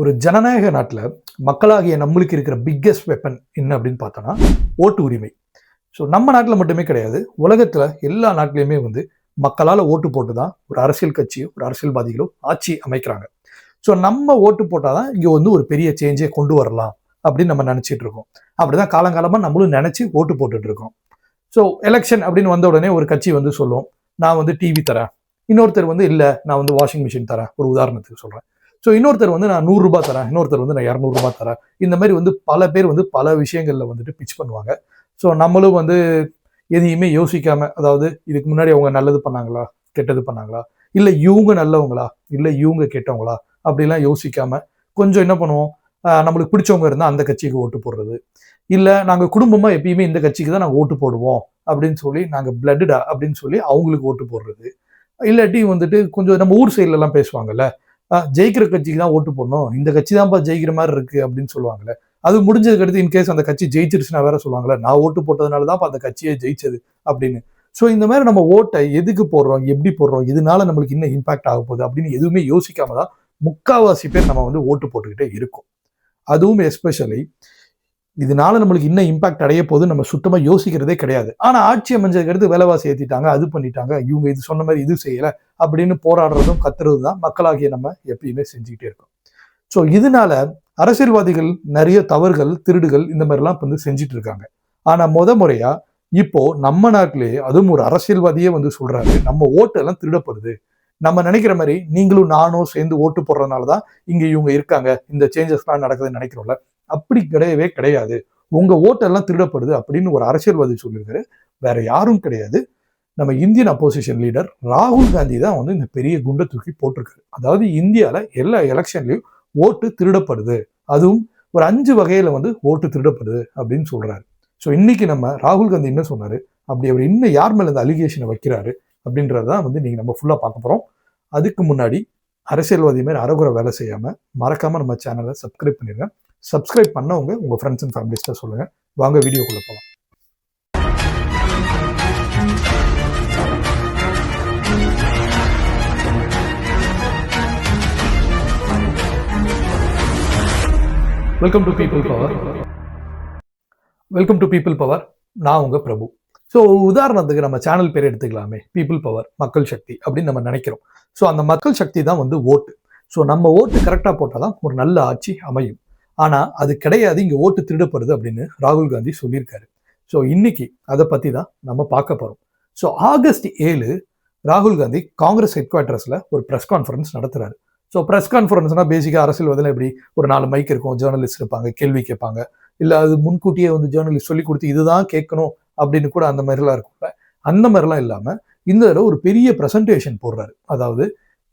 ஒரு ஜனநாயக நாட்டில் மக்களாகிய நம்மளுக்கு இருக்கிற பிக்கெஸ்ட் வெப்பன் என்ன அப்படின்னு பார்த்தோன்னா ஓட்டு உரிமை. ஸோ நம்ம நாட்டில் மட்டுமே கிடையாது. உலகத்தில் எல்லா நாட்டிலையுமே வந்து மக்களால் ஓட்டு போட்டு தான் ஒரு அரசியல் கட்சியோ ஒரு அரசியல்வாதிகளோ ஆட்சி அமைக்கிறாங்க. ஸோ நம்ம ஓட்டு போட்டால் தான் இங்கே வந்து ஒரு பெரிய சேஞ்சே கொண்டு வரலாம் அப்படின்னு நம்ம நினச்சிட்டு இருக்கோம். அப்படிதான் காலங்காலமாக நம்மளும் நினச்சி ஓட்டு போட்டுட்டு இருக்கோம். ஸோ எலெக்ஷன் அப்படின்னு வந்த உடனே ஒரு கட்சி வந்து சொல்லுவோம் நான் வந்து டிவி தரேன். இன்னொருத்தர் வந்து இல்லை நான் வந்து வாஷிங் மிஷின் தரேன். ஒரு உதாரணத்துக்கு சொல்கிறேன் ஸோ இன்னொருத்தர் வந்து நான் நூறுரூபா தரேன். இன்னொருத்தர் வந்து நான் இரநூறுபா தரேன். இந்த மாதிரி வந்து பல பேர் வந்து பல விஷயங்களில் வந்துட்டு பிச் பண்ணுவாங்க. ஸோ நம்மளும் வந்து எதையுமே யோசிக்காம அதாவது இதுக்கு முன்னாடி அவங்க நல்லது பண்ணாங்களா கெட்டது பண்ணாங்களா இல்லை இவங்க நல்லவங்களா இல்லை இவங்க கெட்டவங்களா அப்படிலாம் யோசிக்காம கொஞ்சம் என்ன பண்ணுவோம் நம்மளுக்கு பிடிச்சவங்க இருந்தால் அந்த கட்சிக்கு ஓட்டு போடுறது. இல்லை நாங்கள் குடும்பமாக எப்பயுமே இந்த கட்சிக்கு தான் நாங்கள் ஓட்டு போடுவோம் அப்படின்னு சொல்லி நாங்கள் பிளட்டடா அப்படின்னு சொல்லி அவங்களுக்கு ஓட்டு போடுறது. இல்லாட்டி வந்துட்டு கொஞ்சம் நம்ம ஊர் சைட்லலாம் பேசுவாங்கல்ல ஜெயிக்கிற கட்சிக்கு தான் ஓட்டு போடணும். இந்த கட்சி தான்ப்பா ஜெயிக்கிற மாதிரி இருக்கு அப்படின்னு சொல்லுவாங்கல்ல. அது முடிஞ்சதுக்கு அடுத்து இன்கேஸ் அந்த கட்சி ஜெயிச்சிருச்சுன்னா வேற சொல்லுவாங்கல்ல நான் ஓட்டு போட்டதுனால தான் அந்த கட்சியே ஜெயிச்சது அப்படின்னு. ஸோ இந்த மாதிரி நம்ம ஓட்டை எதுக்கு போடுறோம் எப்படி போடுறோம் இதனால நம்மளுக்கு இன்னும் இம்பாக்ட் ஆக போகுது அப்படின்னு எதுவுமே யோசிக்காம தான் முக்காவாசி பேர் நம்ம வந்து ஓட்டு போட்டுக்கிட்டே இருக்கோம். அதுவும் எஸ்பெஷலி இதனால நம்மளுக்கு இன்னும் இம்பாக்ட் அடைய போது நம்ம சுத்தமாக யோசிக்கிறதே கிடையாது. ஆனால் ஆட்சி அமைஞ்சதுக்கு விலைவாசி ஏற்றிட்டாங்க அது பண்ணிட்டாங்க இவங்க இது சொன்ன மாதிரி இது செய்யலை அப்படின்னு போராடுறதும் கத்துறதும் தான் மக்களாகிய நம்ம எப்பயுமே செஞ்சுக்கிட்டே இருக்கோம். ஸோ இதனால அரசியல்வாதிகள் நிறைய தவறுகள் திருடுகள் இந்த மாதிரிலாம் வந்து செஞ்சுட்டு இருக்காங்க. ஆனால் முத முறையா இப்போ நம்ம நாட்டிலேயே அதுவும் ஒரு அரசியல்வாதியே வந்து சொல்றாரு நம்ம ஓட்டெல்லாம் திருடப்படுது. நம்ம நினைக்கிற மாதிரி நீங்களும் நானும் சேர்ந்து ஓட்டு போடுறதுனால தான் இங்கே இவங்க இருக்காங்க இந்த சேஞ்சஸ்லாம் நடக்குதுன்னு நினைக்கிறோம்ல. அப்படி கிடையவே கிடையாது. உங்க ஓட்டெல்லாம் திருடப்படுது அப்படின்னு ஒரு அரசியல்வாதி சொல்லியிருக்காரு. வேற யாரும் கிடையாது. நம்ம இந்தியன் அப்போசிஷன் லீடர் ராகுல் காந்தி தான் வந்து இந்த பெரிய குண்டை தூக்கி போட்டிருக்காரு. அதாவது இந்தியாவில் எல்லா எலெக்ஷன்லையும் ஓட்டு திருடப்படுது. அதுவும் ஒரு அஞ்சு வகையில் வந்து ஓட்டு திருடப்படுது அப்படின்னு சொல்கிறாரு ஸோ இன்னைக்கு நம்ம ராகுல் காந்தி என்ன சொன்னார்? அப்படி அவர் இன்னும் யார் மேலே இந்த அலிகேஷனை வைக்கிறாரு? அப்படின்றதான் வந்து நீங்கள் நம்ம ஃபுல்லாக பார்க்க போகிறோம் அதுக்கு முன்னாடி அரசியல்வாதி மாதிரி அறகுறை வேலை செய்யாமல் மறக்காமல் நம்ம சேனலை சப்ஸ்கிரைப் பண்ணிடுறேன் சப்ஸ்கிரைப் பண்ணவங்க உங்கள் ஃப்ரெண்ட்ஸ் அண்ட் ஃபேமிலிஸ்ட்டை சொல்லுங்கள் வாங்க வீடியோக்குள்ள போகலாம் welcome to people power welcome to people power நான் உங்கள் பிரபு. ஸோ உதாரணத்துக்கு நம்ம சேனல் பேர் எடுத்துக்கலாமே. பீப்புள் பவர் மக்கள் சக்தி அப்படின்னு நம்ம நினைக்கிறோம். ஸோ அந்த மக்கள் சக்தி தான் வந்து ஓட்டு. ஸோ நம்ம ஓட்டு கரெக்டாக போட்டால் தான் ஒரு நல்ல ஆட்சி அமையும். ஆனால் அது கிடையாது இங்கே ஓட்டு திருடப்படுது அப்படின்னு ராகுல் காந்தி சொல்லியிருக்காரு. ஸோ இன்னைக்கு அதை பற்றி தான் நம்ம பார்க்க போகிறோம் ஸோ ஆகஸ்ட் ஏழு ராகுல் காந்தி காங்கிரஸ் ஹெட் குவார்ட்டர்ஸில் ஒரு ப்ரெஸ் கான்ஃபரன்ஸ் நடத்துகிறாரு ஸோ ப்ரெஸ் கான்ஃபரன்ஸ்னால் பேசிக்காக அரசியல்வாதில் எப்படி ஒரு நாலு மைக் இருக்கும் ஜேர்னலிஸ்ட் இருப்பாங்க கேள்வி கேட்பாங்க. இல்லை அது முன்கூட்டியே வந்து ஜேர்னலிஸ்ட் சொல்லி கொடுத்து இதுதான் கேட்கணும் அப்படின்னு கூட அந்த மாதிரிலாம் இருக்கும்ல அந்த மாதிரிலாம் இல்லாமல் இந்த தடவை ஒரு பெரிய ப்ரெசன்டேஷன் போடுறாரு. அதாவது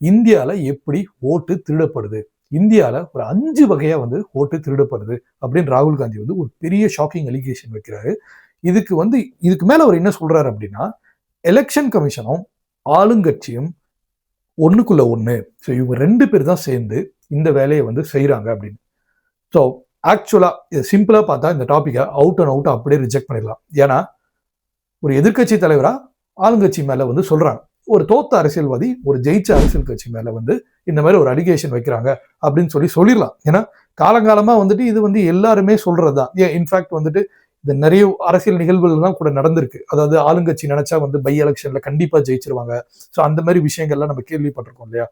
இந்தியாவில் எப்படி ஓட்டு திருடப்படுது? இந்தியாவில் ஒரு அஞ்சு வகையாக வந்து ஓட்டு திருடப்படுது அப்படின்னு ராகுல் காந்தி வந்து ஒரு பெரிய ஷாக்கிங் அலிகேஷன் வைக்கிறாரு. இதுக்கு வந்து இதுக்கு மேலே அவர் என்ன சொல்கிறாரு அப்படின்னா எலெக்ஷன் கமிஷனும் ஆளுங்கட்சியும் ஒன்றுக்குள்ளே ஒன்று ஸோ இவங்க ரெண்டு பேர் தான் சேர்ந்து இந்த வேலையை வந்து செய்கிறாங்க அப்படின்னு. ஸோ ஆக்சுவலாக இது சிம்பிளாக பார்த்தா இந்த டாப்பிக்கை அவுட் அண்ட் அவுட் அப்படியே ரிஜெக்ட் பண்ணிடலாம். ஏன்னா ஒரு எதிர்க்கட்சி தலைவராக ஆளுங்கட்சி மேலே வந்து சொல்கிறாங்க ஒரு தோத்த அரசியல்வாதி ஒரு ஜெயிச்ச அரசியல் கட்சி மேலே வந்து இந்த மாதிரி ஒரு அலிகேஷன் வைக்கிறாங்க அப்படின்னு சொல்லி சொல்லிடலாம். ஏன்னா காலங்காலமாக வந்துட்டு இது வந்து எல்லாருமே சொல்கிறது தான் ஏன் இன்ஃபேக்ட் வந்துட்டு இந்த நிறைய அரசியல் நிகழ்வுகள்லாம் கூட நடந்திருக்கு. அதாவது ஆளுங்கட்சி நினைச்சா வந்து பை எலெக்ஷன்ல கண்டிப்பா ஜெயிச்சிருவாங்க. ஸோ அந்த மாதிரி விஷயங்கள்லாம் நம்ம கேள்விப்பட்டிருக்கோம் இல்லையா?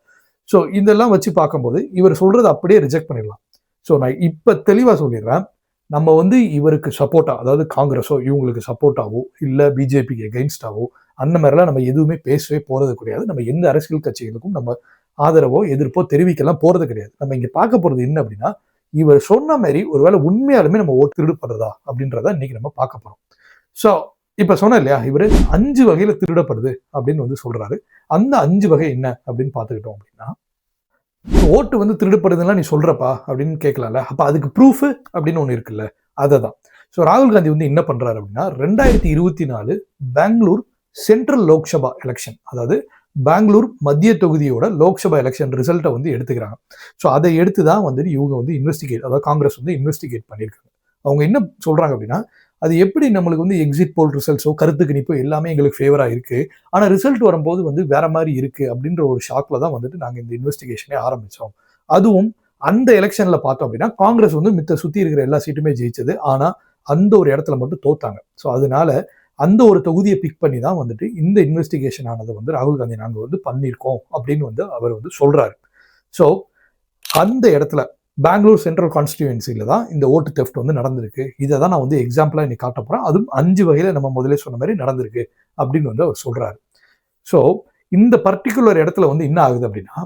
ஸோ இதெல்லாம் வச்சு பார்க்கும்போது இவர் சொல்றது அப்படியே ரிஜெக்ட் பண்ணிடலாம். ஸோ நான் இப்ப தெளிவா சொல்லிடுறேன். நம்ம வந்து இவருக்கு சப்போர்ட்டா அதாவது காங்கிரஸோ இவங்களுக்கு சப்போர்ட்டாவோ இல்லை பிஜேபிக்கு எகெயின்ஸ்டாவோ அந்த மாதிரிலாம் நம்ம எதுவுமே பேசவே போகிறது கிடையாது. நம்ம எந்த அரசியல் கட்சிகளுக்கும் நம்ம ஆதரவோ எதிர்ப்போ தெரிவிக்கலாம் போகிறது கிடையாது. நம்ம இங்கே பார்க்க போகிறது என்ன அப்படின்னா இவர் சொன்ன மாதிரி ஒருவேளை உண்மையாலுமே நம்ம ஓட்டு திருடப்படுறதா அப்படின்றத இன்னைக்கு நம்ம பார்க்க போகிறோம் ஸோ இப்போ சொன்ன இல்லையா இவர் அஞ்சு வகையில் திருடப்படுது அப்படின்னு வந்து சொல்கிறாரு அந்த அஞ்சு வகை என்ன அப்படின்னு பார்த்துக்கிட்டோம் அப்படின்னா ஓட்டு வந்து திருடப்படுதுன்னா நீ சொல்றப்பா அப்படின்னு கேட்கலாம்ல. அப்போ அதுக்கு ப்ரூஃப் அப்படின்னு ஒன்று இருக்குல்ல. அதை தான் ஸோ ராகுல் காந்தி வந்து என்ன பண்ணுறாரு அப்படின்னா ரெண்டாயிரத்தி இருபத்தி நாலு பெங்களூர் சென்ட்ரல் லோக்சபா எலெக்ஷன் அதாவது பெங்களூர் மத்திய தொகுதியோட லோக்சபா எலெக்ஷன் ரிசல்ட்டை வந்து எடுத்துக்கிறாங்க. ஸோ அதை எடுத்து தான் வந்துட்டு இவங்க வந்து இன்வெஸ்டிகேட் அதாவது காங்கிரஸ் வந்து இன்வெஸ்டிகேட் பண்ணியிருக்காங்க. அவங்க என்ன சொல்கிறாங்க அப்படின்னா அது எப்படி நம்மளுக்கு வந்து எக்ஸிட் போல் ரிசல்ட்ஸோ கருத்து கணிப்போ எல்லாமே எங்களுக்கு ஃபேவராக இருக்குது ஆனால் ரிசல்ட் வரும்போது வந்து வேற மாதிரி இருக்குது அப்படின்ற ஒரு ஷாக்கில் தான் வந்துட்டு நாங்கள் இந்த இன்வெஸ்டிகேஷனே ஆரம்பித்தோம் அதுவும் அந்த எலெக்ஷனில் பார்த்தோம் அப்படின்னா காங்கிரஸ் வந்து மித்த சுற்றி இருக்கிற எல்லா சீட்டுமே ஜெயிச்சது. ஆனால் அந்த ஒரு இடத்துல மட்டும் தோத்தாங்க. ஸோ அதனால அந்த ஒரு தொகுதியை பிக் பண்ணி தான் வந்துட்டு இந்த இன்வெஸ்டிகேஷன் ஆனதை வந்து ராகுல் காந்தி நாங்கள் வந்து பண்ணியிருக்கோம் அப்படின்னு வந்து அவர் வந்து சொல்கிறாரு ஸோ அந்த இடத்துல பெங்களூர் சென்ட்ரல் கான்ஸ்டியூன்சியில் தான் இந்த ஓட்டு தெஃப்ட் வந்து நடந்திருக்கு. இதை தான் நான் வந்து எக்ஸாம்பிளாக இன்னைக்கு காட்ட போகிறேன் அதுவும் அஞ்சு வகையில் நம்ம முதலே சொன்ன மாதிரி நடந்திருக்கு அப்படின்னு வந்து அவர் சொல்கிறாரு ஸோ இந்த பர்டிகுலர் இடத்துல வந்து என்ன ஆகுது அப்படின்னா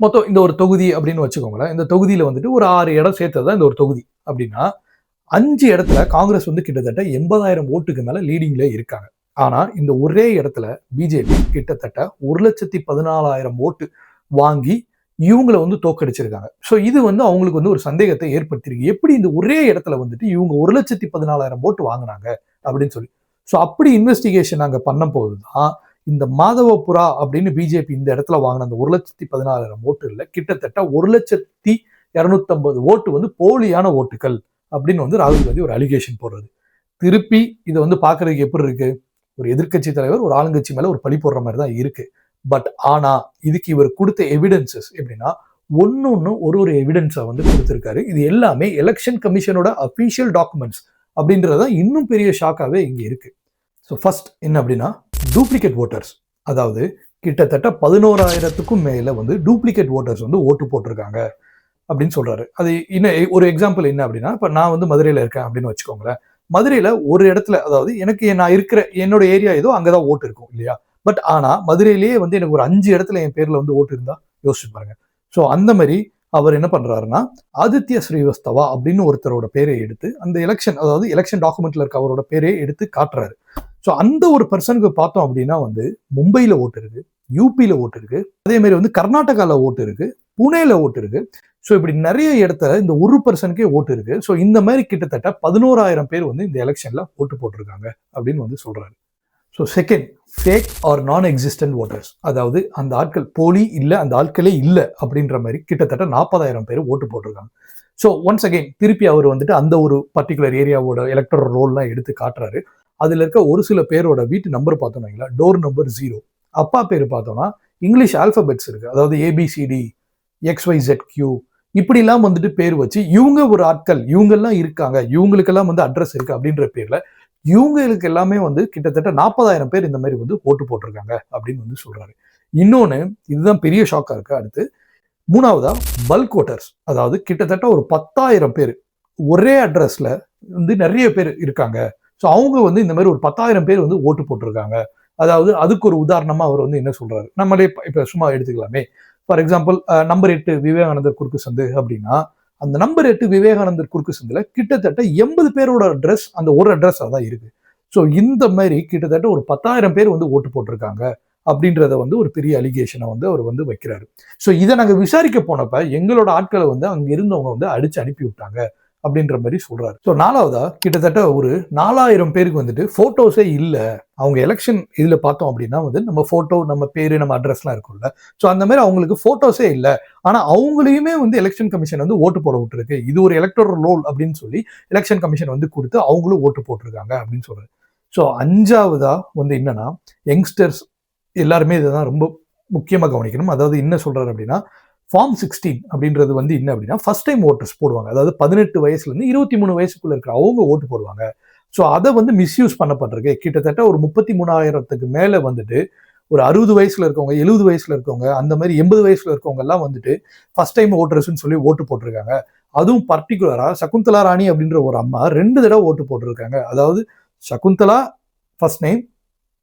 மொத்தம் இந்த ஒரு தொகுதி அப்படின்னு வச்சுக்கோங்களேன். இந்த தொகுதியில் வந்துட்டு ஒரு ஆறு இடம் சேர்த்தது தான் இந்த ஒரு தொகுதி. அப்படின்னா அஞ்சு இடத்துல காங்கிரஸ் வந்து கிட்டத்தட்ட எண்பதாயிரம் ஓட்டுக்கு மேலே லீடிங்கில் இருக்காங்க. ஆனால் இந்த ஒரே இடத்துல பிஜேபி கிட்டத்தட்ட ஒரு லட்சத்தி பதினாலாயிரம் ஓட்டு வாங்கி இவங்களை வந்து தோக்கடிச்சிருக்காங்க ஸோ இது வந்து அவங்களுக்கு வந்து ஒரு சந்தேகத்தை ஏற்படுத்தியிருக்கு. எப்படி இந்த ஒரே இடத்துல வந்துட்டு இவங்க ஒரு லட்சத்தி பதினாலாயிரம் ஓட்டு வாங்கினாங்க அப்படின்னு சொல்லி. ஸோ அப்படி இன்வெஸ்டிகேஷன் நாங்கள் பண்ணும்போது போது தான் இந்த மாதவபுரா அப்படின்னு பிஜேபி இந்த இடத்துல வாங்கின அந்த ஒரு லட்சத்தி பதினாலாயிரம் ஓட்டு இல்லை கிட்டத்தட்ட ஒரு லட்சத்தி இரநூத்தம்பது ஓட்டு வந்து போலியான ஓட்டுகள் அப்படின்னு வந்து ராகுல் காந்தி ஒரு அலிகேஷன் போடுறது திருப்பி இதை வந்து பார்க்கறதுக்கு எப்படி இருக்கு? ஒரு எதிர்க்கட்சி தலைவர் ஒரு ஆளுங்கட்சி மேல ஒரு பழி போடுற மாதிரி தான் இருக்கு. பட் ஆனா இதுக்கு இவர் கொடுத்த எவிடன்சஸ் எப்படின்னா ஒன்று ஒன்று ஒரு ஒரு எவிடன்ஸை வந்து கொடுத்துருக்காரு. இது எல்லாமே எலெக்ஷன் கமிஷனோட அஃபீஷியல் டாக்குமெண்ட்ஸ் அப்படின்றத இன்னும் பெரிய ஷாக்காகவே இங்கே இருக்கு. ஸோ ஃபர்ஸ்ட் என்ன அப்படின்னா டூப்ளிகேட் ஓட்டர்ஸ் அதாவது கிட்டத்தட்ட பதினோராயிரத்துக்கும் மேலே வந்து டூப்ளிகேட் ஓட்டர்ஸ் வந்து ஓட்டு போட்டிருக்காங்க அப்படின்னு சொல்றாரு. அது இன்னும் ஒரு எக்ஸாம்பிள் என்ன அப்படின்னா இப்போ நான் வந்து மதுரையில் இருக்கேன் அப்படின்னு வச்சுக்கோங்களேன். மதுரையில் ஒரு இடத்துல அதாவது எனக்கு நான் இருக்கிற என்னோட ஏரியா ஏதோ அங்கே தான் ஓட்டு இருக்கும் இல்லையா? பட் ஆனால் மதுரையிலேயே வந்து எனக்கு ஒரு அஞ்சு இடத்துல என் பேரில் வந்து ஓட்டு இருந்தா யோசிச்சு பாருங்க. ஸோ அந்த மாதிரி அவர் என்ன பண்ணுறாருன்னா ஆதித்ய ஸ்ரீவஸ்தவா அப்படின்னு ஒருத்தரோட பேரை எடுத்து அந்த எலெக்ஷன் அதாவது எலெக்ஷன் டாக்குமெண்ட்ல இருக்க அவரோட பேரை எடுத்து காட்டுறாரு. ஸோ அந்த ஒரு பர்சனுக்கு பார்த்தோம் அப்படின்னா வந்து மும்பையில் ஓட்டு இருக்கு யூபியில் ஓட்டு இருக்கு அதே மாதிரி வந்து கர்நாடகாவில் ஓட்டு இருக்கு புனேல ஓட்டு இருக்கு. ஸோ இப்படி நிறைய இடத்துல இந்த ஒரு பர்சனுக்கே ஓட்டு இருக்கு. ஸோ இந்த மாதிரி கிட்டத்தட்ட பதினோராயிரம் பேர் வந்து இந்த எலெக்ஷன்ல ஓட்டு போட்டிருக்காங்க அப்படின்னு வந்து சொல்றாரு. So second fake or non existent voters அதாவது அந்த ஆட்கள் போலி இல்லை அந்த ஆட்களே இல்லை அப்படின்ற மாதிரி கிட்டத்தட்ட நாற்பதாயிரம் பேர் ஓட்டு போட்டிருக்காங்க. ஸோ ஒன்ஸ் அகெயின் திருப்பி அவர் வந்துட்டு அந்த ஒரு பர்டிகுலர் ஏரியாவோட எலக்ட்ரல் ரோல்லாம் எடுத்து காட்டுறாரு. அதில் இருக்க ஒரு சில பேரோட வீட்டு நம்பர் பார்த்தோம்னா டோர் நம்பர் ஜீரோ அப்பா பேர் பார்த்தோம்னா இங்கிலீஷ் ஆல்ஃபபெட்ஸ் இருக்குது அதாவது ஏபிசிடி எக்ஸ்ஒய் ஜெட் கியூ இப்படிலாம் வந்துட்டு பேர் வச்சு இவங்க ஒரு ஆட்கள் இவங்கெல்லாம் இருக்காங்க இவங்களுக்கெல்லாம் வந்து அட்ரஸ் இருக்குது அப்படின்ற பேரில் இவங்களுக்கு எல்லாமே வந்து கிட்டத்தட்ட நாற்பதாயிரம் பேர் இந்த மாதிரி வந்து ஓட்டு போட்டிருக்காங்க அப்படின்னு வந்து சொல்றாரு. இன்னொன்று இதுதான் பெரிய ஷாக்காக இருக்கு. அடுத்து மூணாவதா பல்க் ஓட்டர்ஸ் அதாவது கிட்டத்தட்ட ஒரு பத்தாயிரம் பேர் ஒரே அட்ரஸ்ல வந்து நிறைய பேர் இருக்காங்க. ஸோ அவங்க வந்து இந்த மாதிரி ஒரு பத்தாயிரம் பேர் வந்து ஓட்டு போட்டிருக்காங்க. அதாவது அதுக்கு ஒரு உதாரணமா அவர் வந்து என்ன சொல்றாரு? நம்மளே இப்போ சும்மா எடுத்துக்கலாமே. ஃபார் எக்ஸாம்பிள் நம்பர் எட்டு விவேகானந்தர் குறுக்கு சந்து அப்படின்னா அந்த நம்பர் எட்டு விவேகானந்தர் குறுக்கு சந்துல கிட்டத்தட்ட எண்பது பேரோட அட்ரஸ் அந்த ஒரு அட்ரஸாக தான் இருக்கு. ஸோ இந்த மாதிரி கிட்டத்தட்ட ஒரு பத்தாயிரம் பேர் வந்து ஓட்டு போட்டிருக்காங்க அப்படின்றத வந்து ஒரு பெரிய அலிகேஷனை வந்து அவர் வந்து வைக்கிறாரு. ஸோ இதை நாங்கள் விசாரிக்க போனப்ப எங்களோட ஆட்களை வந்து அங்கே இருந்தவங்க வந்து அடிச்சு அனுப்பி விட்டாங்க. அப்படின்ற மாதிரி சொல்றாரு. ஸோ நாலாவதா கிட்டத்தட்ட ஒரு நாலாயிரம் பேருக்கு வந்துட்டு போட்டோஸே இல்லை. அவங்க எலெக்ஷன் இதில் பார்த்தோம் அப்படின்னா வந்து நம்ம போட்டோ நம்ம பேரு நம்ம அட்ரஸ்லாம் இருக்கும்ல. ஸோ அந்த மாதிரி அவங்களுக்கு போட்டோஸே இல்லை. ஆனால் அவங்களையுமே வந்து எலெக்ஷன் கமிஷன் வந்து ஓட்டு போட விட்டுருக்கு. இது ஒரு எலக்டோரல் ரோல் அப்படின்னு சொல்லி எலெக்ஷன் கமிஷன் வந்து கொடுத்து அவங்களும் ஓட்டு போட்டிருக்காங்க அப்படின்னு சொல்றாரு. ஸோ அஞ்சாவதா வந்து என்னன்னா யங்ஸ்டர்ஸ் எல்லாருமே இதை தான் ரொம்ப முக்கியமாக கவனிக்கணும். அதாவது என்ன சொல்றாரு அப்படின்னா ஃபார்ம் சிக்ஸ்டீன் அப்படின்றது வந்து என்ன அப்படின்னா ஃபர்ஸ்ட் டைம் ஓட்டர்ஸ் போடுவாங்க. அதாவது பதினெட்டு வயசுலேருந்து இருபத்தி மூணு வயசுக்குள்ள இருக்கிற அவங்க ஓட்டு போடுவாங்க. ஸோ அதை வந்து மிஸ்யூஸ் பண்ணப்பட்டிருக்கு. கிட்டத்தட்ட ஒரு முப்பத்தி மூணாயிரத்துக்கு மேலே வந்துட்டு ஒரு அறுபது வயசுல இருக்கவங்க எழுபது வயசுல இருக்கவங்க அந்த மாதிரி எண்பது வயசுல இருக்கவங்க எல்லாம் வந்துட்டு ஃபர்ஸ்ட் டைம் ஓட்டர்ஸ்னு சொல்லி ஓட்டு போட்டிருக்காங்க. அதுவும் பர்டிகுலரா சகுந்தலா ராணி அப்படின்ற ஒரு அம்மா ரெண்டு தடவை ஓட்டு போட்டிருக்காங்க. அதாவது சகுந்தலா ஃபர்ஸ்ட் நேம்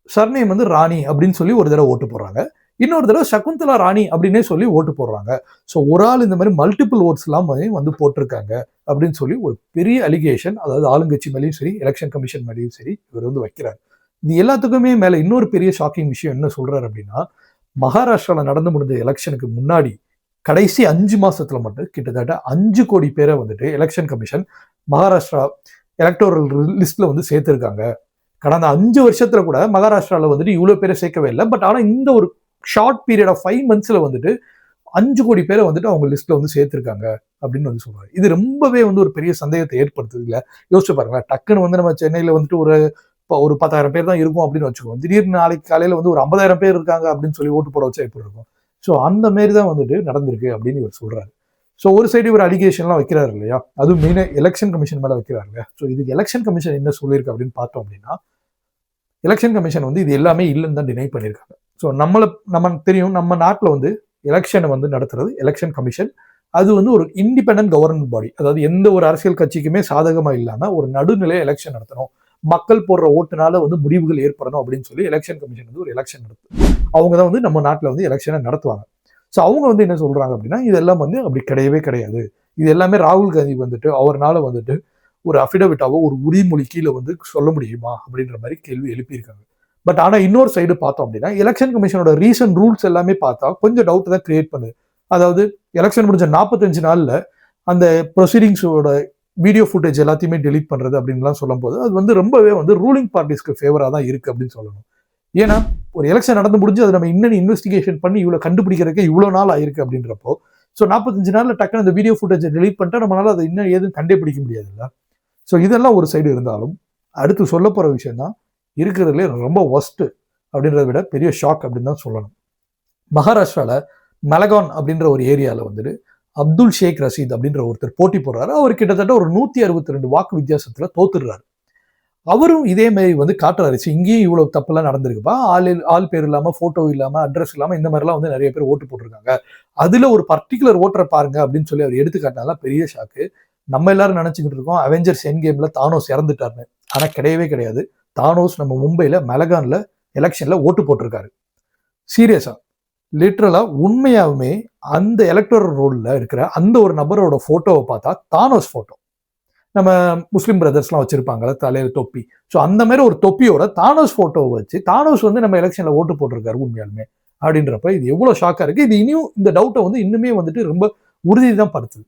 சர்நேம் வந்து ராணி அப்படின்னு சொல்லி ஒரு தடவை ஓட்டு போடுறாங்க. இன்னொரு தடவை சகுந்தலா ராணி அப்படின்னே சொல்லி ஓட்டு போடுறாங்க. ஸோ ஒரு ஆள் இந்த மாதிரி மல்டிபிள் ஓட்ஸ் எல்லாம் வந்து போட்டிருக்காங்க அப்படின்னு சொல்லி ஒரு பெரிய அலிகேஷன் அதாவது ஆளுங்கட்சி மேலேயும் சரி எலெக்ஷன் கமிஷன் மேலேயும் சரி இவர் வந்து வைக்கிறார். இது எல்லாத்துக்குமே மேல இன்னொரு பெரிய ஷாக்கிங் விஷயம் என்ன சொல்றாரு அப்படின்னா மகாராஷ்டிராவில் நடந்து முடிஞ்ச எலெக்ஷனுக்கு முன்னாடி கடைசி அஞ்சு மாசத்துல மட்டும் கிட்டத்தட்ட அஞ்சு கோடி பேரை வந்துட்டு எலெக்ஷன் கமிஷன் மகாராஷ்டிரா எலக்டோரல் லிஸ்ட்ல வந்து சேர்த்திருக்காங்க. கடந்த அஞ்சு வருஷத்துல கூட மகாராஷ்டிராவில் வந்துட்டு இவ்வளோ பேரை சேர்க்கவே இல்லை. பட் ஆனால் இந்த ஒரு ஷார்ட் பீரியட் ஆஃப் ஃபைவ் மந்த்ஸில் வந்துட்டு அஞ்சு கோடி பேரை வந்துட்டு அவங்க லிஸ்ட்டில் வந்து சேர்த்துருக்காங்க அப்படின்னு வந்து சொல்கிறாங்க இது ரொம்பவே வந்து ஒரு பெரிய சந்தேகத்தை ஏற்படுத்துது இல்லை? யோசிச்சு பாருங்களேன். டக்குன்னு வந்து நம்ம சென்னையில் வந்துட்டு ஒரு ஒரு பத்தாயிரம் பேர் தான் இருக்கும் அப்படின்னு வச்சுக்கோங்க. திடீர்னு நாளைக்கு காலையில் வந்து ஒரு ஐம்பதாயிரம் பேர் இருக்காங்க அப்படின்னு சொல்லி ஓட்டு போட வச்சா எப்படி இருக்கும்? ஸோ அந்த மாரி தான் வந்துட்டு நடந்திருக்கு அப்படின்னு இவர் சொல்கிறாரு ஸோ ஒரு சைடு இவர் அலிகேஷன்லாம் வைக்கிறாரு இல்லையா? அதுவும் மெயினாக எலெக்ஷன் கமிஷன் மேலே வைக்கிறாரு இல்லையா? ஸோ இது எலெக்ஷன் கமிஷன் என்ன சொல்லியிருக்கு அப்படின்னு பார்த்தோம் அப்படின்னா எலெக்ஷன் கமிஷன் வந்து இது எல்லாமே இல்லைன்னு தான் டினை பண்ணியிருக்காங்க. ஸோ நம்மளை நம்ம தெரியும் நம்ம நாட்டில் வந்து எலெக்ஷனை வந்து நடத்துறது எலெக்ஷன் கமிஷன் அது வந்து ஒரு இண்டிபெண்டன்ட் கவர்மெண்ட் பாடி அதாவது எந்த ஒரு அரசியல் கட்சிக்குமே சாதகமாக இல்லாமல் ஒரு நடுநிலை எலெக்ஷன் நடத்தணும். மக்கள் போடுற ஓட்டுனால வந்து முடிவுகள் ஏற்படணும் அப்படின்னு சொல்லி எலெக்ஷன் கமிஷன் வந்து ஒரு எலெக்ஷன் நடத்தும் அவங்க தான் வந்து நம்ம நாட்டில் வந்து எலெக்ஷனை நடத்துவாங்க. ஸோ அவங்க வந்து என்ன சொல்கிறாங்க அப்படின்னா இதெல்லாம் வந்து அப்படி கிடையவே கிடையாது. இது எல்லாமே ராகுல் காந்தி வந்துட்டு அவர்னால வந்துட்டு ஒரு அஃபிடவிட்டாவோ ஒரு உறுதிமொழி கீழே வந்து சொல்ல முடியுமா அப்படின்ற மாதிரி கேள்வி எழுப்பியிருக்காங்க. பட் ஆனால் இன்னொரு சைடு பார்த்தோம் அப்படின்னா எலெக்ஷன் கமிஷனோட ரீசன்ட் ரூல்ஸ் எல்லாமே பார்த்தா கொஞ்சம் டவுட் தான் கிரியேட் பண்ணுது. அதாவது எலெக்ஷன் முடிஞ்ச நாற்பத்தஞ்சு நாளில் அந்த ப்ரொசீடிங்ஸோட வீடியோ ஃபுட்டேஜ் எல்லாத்தையுமே டெலீட் பண்ணுறது அப்படின்லாம் சொல்லும்போது அது வந்து ரொம்பவே வந்து ரூலிங் பார்ட்டிஸ்க்கு ஃபேவராக தான் இருக்குது அப்படின்னு சொல்லணும். ஏன்னா ஒரு எலெக்ஷன் நடந்து முடிஞ்சு அதை நம்ம இன்னும் இன்வெஸ்டிகேஷன் பண்ணி இவ்வளோ கண்டுபிடிக்கிறதுக்கு இவ்வளோ நாள் ஆயிருக்கு அப்படின்றப்போ ஸோ நாற்பத்தஞ்சு நாளில் டக்குனு அந்த வீடியோ ஃபுட்டேஜை டெலீட் பண்ணிட்டு நம்மளால அதை இன்னும் எதுவும் கண்டுபிடிக்க முடியாதுல்ல. ஸோ இதெல்லாம் ஒரு சைடு இருந்தாலும் அடுத்து சொல்ல போகிற விஷயம் தான் இருக்கிறதுலே ரொம்ப ஒஸ்ட்டு அப்படின்றத விட பெரிய ஷாக் அப்படின்னு தான் சொல்லணும். மகாராஷ்டிராவில் மெலகான் அப்படின்ற ஒரு ஏரியாவில் வந்துட்டு அப்துல் ஷேக் ரசீத் அப்படின்ற ஒருத்தர் போட்டி போடுறாரு. அவர் கிட்டத்தட்ட ஒரு நூற்றி அறுபத்தி ரெண்டு வாக்கு வித்தியாசத்தில் தோத்துடுறாரு. அவரும் இதே மாதிரி வந்து காட்டுறாரு. இங்கேயும் இவ்வளோ தப்பெல்லாம் நடந்திருக்குப்பா. ஆள் ஆள் பேர் இல்லாமல் ஃபோட்டோ இல்லாமல் அட்ரஸ் இல்லாமல் இந்த மாதிரிலாம் வந்து நிறைய பேர் ஓட்டு போட்டிருக்காங்க. அதில் ஒரு பர்டிகுலர் ஓட்டரை பாருங்க அப்படின்னு சொல்லி அவர் எடுத்துக்காட்டினால பெரிய ஷாக்கு நம்ம எல்லாரும் நினச்சிக்கிட்டு இருக்கோம் அவெஞ்சர்ஸ் என் கேமில் தானோஸ் இறந்துட்டாருன்னு ஆனால் கிடையவே கிடையாது. தானோஸ் நம்ம மும்பையில் மெலகானில் எலெக்ஷனில் ஓட்டு போட்டிருக்காரு. சீரியஸாக லிட்ரலாக உண்மையாகவுமே அந்த எலக்டோரல் ரோலில் இருக்கிற அந்த ஒரு நபரோட ஃபோட்டோவை பார்த்தா தானோஸ் ஃபோட்டோ நம்ம முஸ்லீம் பிரதர்ஸ்லாம் வச்சிருப்பாங்கல்ல தலையில் தொப்பி. ஸோ அந்த மாதிரி ஒரு தொப்பியோட தானோஸ் ஃபோட்டோவை வச்சு தானோஸ் வந்து நம்ம எலெக்ஷனில் ஓட்டு போட்டிருக்காரு உண்மையாலுமே. அப்படின்றப்ப இது எவ்வளோ ஷாக்காக இருக்குது இது இனியும் இந்த டவுட்டை வந்து இன்னுமே வந்துட்டு ரொம்ப உறுதி தான் படுத்துது.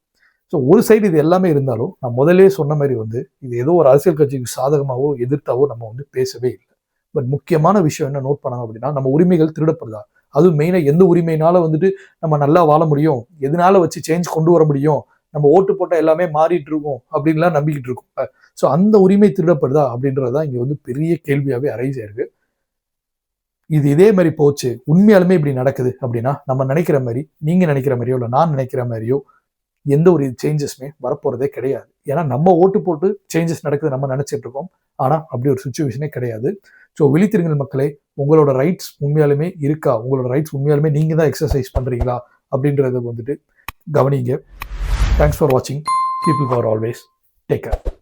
ஸோ ஒரு சைடு இது எல்லாமே இருந்தாலும் நான் முதலே சொன்ன மாதிரி வந்து இது ஏதோ ஒரு அரசியல் கட்சிக்கு சாதகமாகவோ எதிர்த்தாவோ நம்ம வந்து பேசவே இல்லை. பட் முக்கியமான விஷயம் என்ன நோட் பண்ணணும் அப்படின்னா நம்ம உரிமைகள் திருடப்படுதா? அதுவும் மெயினாக எந்த உரிமையினால வந்துட்டு நம்ம நல்லா வாழ முடியும்? எதனால வச்சு சேஞ்ச் கொண்டு வர முடியும்? நம்ம ஓட்டு போட்டால் எல்லாமே மாறிட்டு இருக்கும் அப்படின்லாம் நம்பிக்கிட்டு இருக்கோம். ஸோ அந்த உரிமை திருடப்படுதா அப்படின்றது தான் இங்கே வந்து பெரிய கேள்வியாகவே அரைஸ் ஆயிருக்கு. இது இதே மாதிரி போச்சு. உண்மையாலுமே இப்படி நடக்குது அப்படின்னா நம்ம நினைக்கிற மாதிரி நீங்கள் நினைக்கிற மாதிரியோ இல்லை நான் நினைக்கிற மாதிரியோ எந்த ஒரு சேஞ்சஸுமே வரப்போகிறதே கிடையாது. ஏன்னா நம்ம ஓட்டு போட்டு சேஞ்சஸ் நடக்குது நம்ம நினச்சிட்டு இருக்கோம். ஆனால் அப்படி ஒரு சுச்சுவேஷனே கிடையாது. ஸோ விழித்திருங்கள் மக்களே உங்களோட ரைட்ஸ் உண்மையாலுமே இருக்கா? உங்களோட ரைட்ஸ் உண்மையாலுமே நீங்கள் தான் எக்ஸசைஸ் பண்ணுறீங்களா அப்படின்றத வந்துட்டு கவனிங்க. தேங்க்ஸ் ஃபார் வாட்சிங் people for always take care